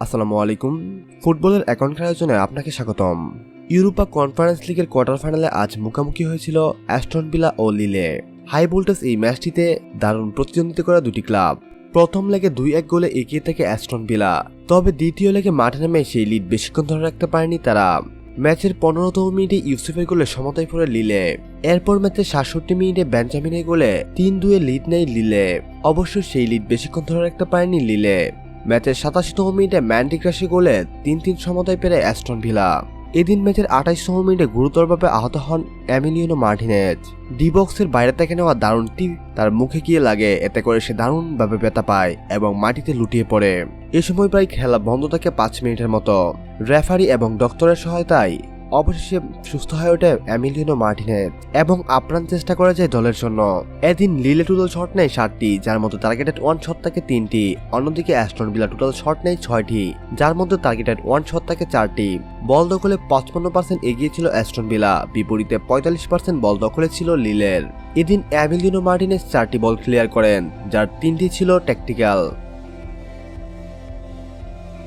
আসসালামু আলাইকুম। ফুটবলের অ্যাকাউন্ট আয়োজনে আপনাকে স্বাগতম। ইউরোপা কনফারেন্স লিগের কোয়ার্টার ফাইনালে আজ মুখোমুখি হয়েছিল অ্যাস্টন ও লিলে। হাই ভোল্টেজ এই ম্যাচটিতে দারুণ প্রতিদ্বন্দ্বিতা করা দুটি ক্লাব। প্রথম লেগে দুই এক গোলে এগিয়ে থাকে অ্যাস্টন তবে দ্বিতীয় লেগে মাঠে নেমে সেই লিড বেশিক্ষণ ধরে রাখতে পারেনি তারা। ম্যাচের পনেরোতম মিনিটে ইউসুফের গোলে সমতায় পড়ে লিলে। এরপর ম্যাচের সাতষট্টি মিনিটে বেঞ্জামিনের গোলে তিন দুয়ে লিড নেয় লিলে। অবশ্য সেই লিড বেশিক্ষণ ধরে রাখতে পারেনি লিলে। ম্যাচের সাতাশিতম মিনিটে ম্যান্ডিক রাশি গোলে তিন তিন সমতায় পেরে অ্যাস্টন ভিলা। এদিন ম্যাচের আঠাশতম মিনিটে গুরুতরভাবে আহত হন অ্যামিলিয়নো মার্টিনেজ। ডি বক্সের বাইরে থেকে নেওয়া দারুণটি তার মুখে গিয়ে লাগে, এতে করে সে দারুণভাবে ব্যথা পায় এবং মাটিতে লুটিয়ে পড়ে। এ সময় প্রায় খেলা বন্ধ থাকে পাঁচ মিনিটের মতো। রেফারি এবং ডক্টরের সহায়তায় অবশেষে সুস্থ হয়ে ওঠে অ্যামিলিয়নো মার্টিনেজ এবং আপ্রাণ চেষ্টা করা যায় দলের জন্য। এদিন লিলে টোটাল শট নেয় সাতটি, যার মধ্যে টার্গেটেড ওয়ান শট থাকে তিনটি। অন্যদিকে অ্যাস্টন ভিলা টোটাল শট নেয় ছয়টি, যার মধ্যে টার্গেটেড ওয়ান শট থাকে চারটি। বল দখলে পঁচপন্ন পার্সেন্ট এগিয়ে ছিল অ্যাস্টন ভিলা, বিপরীতে পঁয়তাল্লিশ পার্সেন্ট বল দখলে ছিল লিলের। এদিন অ্যামিলিয়নো মার্টিনেজ চারটি বল ক্লিয়ার করেন, যার তিনটি ছিল ট্যাকটিক্যাল